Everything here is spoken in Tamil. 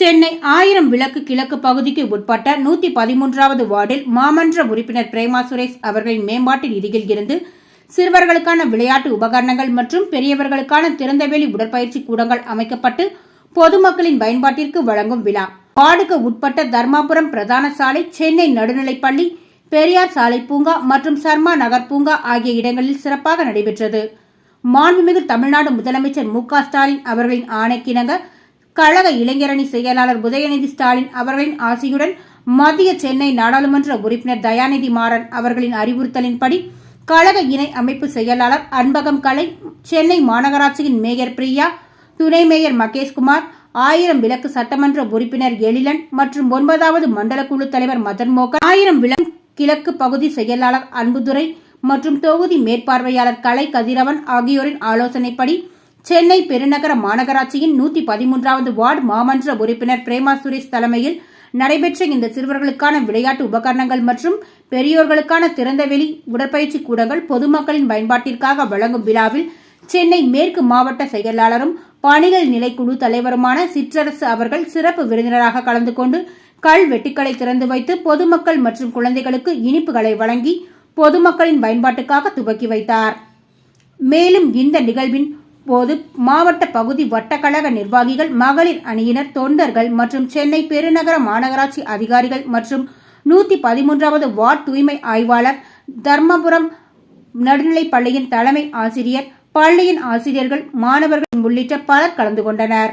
சென்னை ஆயிரம் விளக்கு கிழக்கு பகுதிக்கு உட்பட்ட நூத்தி பதிமூன்றாவது வார்டில் மாமன்ற உறுப்பினர் பிரேமா சுரேஷ் அவர்களின் மேம்பாட்டு நிதியில் இருந்து சிறுவர்களுக்கான விளையாட்டு உபகரணங்கள் மற்றும் பெரியவர்களுக்கான திறந்தவெளி உடற்பயிற்சி கூடங்கள் அமைக்கப்பட்டு பொதுமக்களின் பயன்பாட்டிற்கு வழங்கும் விழா. வார்டுக்கு உட்பட்ட தர்மாபுரம் பிரதான சாலை சென்னை நடுநிலைப்பள்ளி பெரியார் சாலை பூங்கா மற்றும் சர்மா நகர் பூங்கா ஆகிய இடங்களில் சிறப்பாக நடைபெற்றது. மாண்புமிகு தமிழ்நாடு முதலமைச்சர் மு க ஸ்டாலின் அவர்களின் ஆணைக்கிணங்க கழக இளைஞரணி செயலாளர் உதயநிதி ஸ்டாலின் அவர்களின் ஆசியுடன் மத்திய சென்னை நாடாளுமன்ற உறுப்பினர் தயாநிதி மாறன் அவர்களின் அறிவுறுத்தலின்படி கழக இணை அமைப்பு செயலாளர் அன்பகம் கலை சென்னை மாநகராட்சியின் மேயர் பிரியா துணை மேயர் மகேஷ்குமார் ஆயிரம் விளக்கு சட்டமன்ற உறுப்பினர் எழிலன் மற்றும் ஒன்பதாவது மண்டல குழு தலைவர் மதன் மோகன் ஆயிரம் விளக்கு கிழக்கு பகுதி செயலாளர் அன்புதுரை மற்றும் தொகுதி மேற்பார்வையாளர் கலை கதிரவன் ஆகியோரின் ஆலோசனைப்படி சென்னை பெருநகர மாநகராட்சியின் நூத்தி பதிமூன்றாவது வார்டு மாமன்ற உறுப்பினர் பிரேமா சுரேஷ் தலைமையில் நடைபெற்ற இந்த சிறுவர்களுக்கான விளையாட்டு உபகரணங்கள் மற்றும் பெரியோர்களுக்கான திறந்தவெளி உடற்பயிற்சி கூடங்கள் பொதுமக்களின் பயன்பாட்டிற்காக வழங்கும் விழாவில் சென்னை மேற்கு மாவட்ட செயலாளரும் பணிகள் நிலைக்குழு தலைவருமான சிற்றரசு அவர்கள் சிறப்பு விருந்தினராக கலந்து கொண்டு கல் வெட்டுக்களை திறந்து வைத்து பொதுமக்கள் மற்றும் குழந்தைகளுக்கு இனிப்புகளை வழங்கி பொதுமக்களின் பயன்பாட்டுக்காக துவக்கி வைத்தார். மேலும் இந்த நிகழ்வின் போது மாவட்ட பகுதி வட்டக்கழக நிர்வாகிகள் மகளிர் அணியினர் தொண்டர்கள் மற்றும் சென்னை பெருநகர மாநகராட்சி அதிகாரிகள் மற்றும் நூத்தி பதிமூன்றாவது வார்டு தூய்மை ஆய்வாளர் தர்மபுரம் நடுநிலைப் பள்ளியின் தலைமை ஆசிரியர் பள்ளியின் ஆசிரியர்கள் மாணவர்கள் உள்ளிட்ட பலர் கலந்து கொண்டனர்.